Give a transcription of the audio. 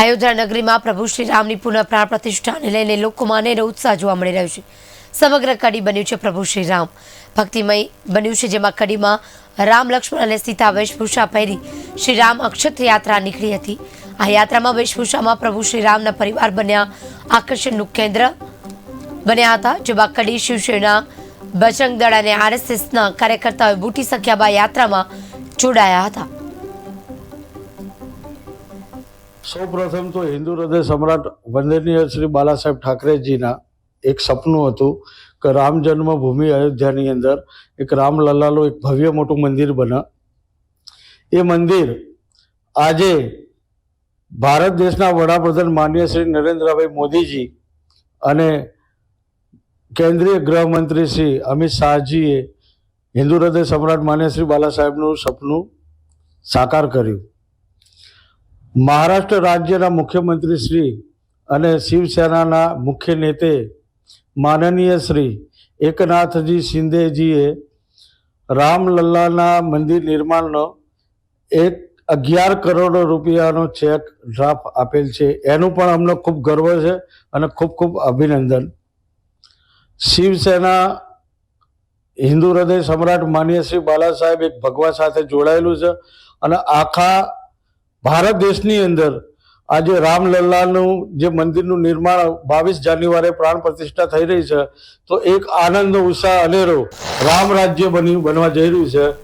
અયોધ્યા નગરીમાં પ્રભુ શ્રી રામની પુનઃ પ્રાણ પ્રતિષ્ઠાને લઈને લોકોમાં અનેરો ઉત્સાહ જોવા મળી રહ્યો છે. સમગ્ર કડી બન્યું છે પ્રભુ શ્રી રામ ભક્તિમય બન્યું છે જેમાં કડીમાં રામ, લક્ષ્મણ અને સીતા વેશભૂષા પહેરી શ્રી રામ અક્ષત યાત્રા નીકળી હતી. આ યાત્રામાં વેશભૂષામાં પ્રભુ શ્રી રામના પરિવાર બન્યા, આકર્ષણનું કેન્દ્ર બન્યા હતા, જેમાં કડી, શિવસેના બજરંગ દળ અને આરએસએસના કાર્યકર્તાઓએ મોટી સંખ્યામાં યાત્રામાં જોડાયા હતા. સૌ પ્રથમ તો હિન્દુ હૃદય સમ્રાટ વંદનીય શ્રી બાલાસાહેબ ઠાકરેજીના એક સપનું હતું કે રામ જન્મભૂમિ અયોધ્યાની અંદર એક રામલલ્લાનું એક ભવ્ય મોટું મંદિર બને. એ મંદિર આજે ભારત દેશના વડાપ્રધાન માનનીય શ્રી નરેન્દ્રભાઈ મોદીજી અને કેન્દ્રીય ગૃહમંત્રી શ્રી અમિત શાહજીએ હિન્દુ હૃદય સમ્રાટ માન્ય શ્રી બાલાસાહેબનું સપનું સાકાર કર્યું. મહારાષ્ટ્ર રાજ્યના મુખ્યમંત્રી શ્રી અને શિવસેનાના મુખ્ય નેતે માનનીય શ્રી એકનાથજી શિંદેજીએ રામલલ્લાના મંદિર નિર્માણનો એક અગિયાર કરોડ રૂપિયાનો ચેક ડ્રાફ્ટ આપેલ છે. એનું પણ અમને ખૂબ ગર્વ છે અને ખૂબ ખૂબ અભિનંદન. શિવસેના હિન્દુ હૃદય સમ્રાટ માન્ય શ્રી બાલા સાહેબ એક ભગવા સાથે જોડાયેલું છે અને આખા ભારત દેશની અંદર આજે રામલલ્લાનું જે મંદિરનું નિર્માણ બાવીસ જાન્યુઆરી પ્રાણ પ્રતિષ્ઠા થઈ રહી છે, તો એક આનંદ, ઉત્સાહ, અનેરો રામ રાજ્ય બની, બનવા જઈ રહ્યું છે.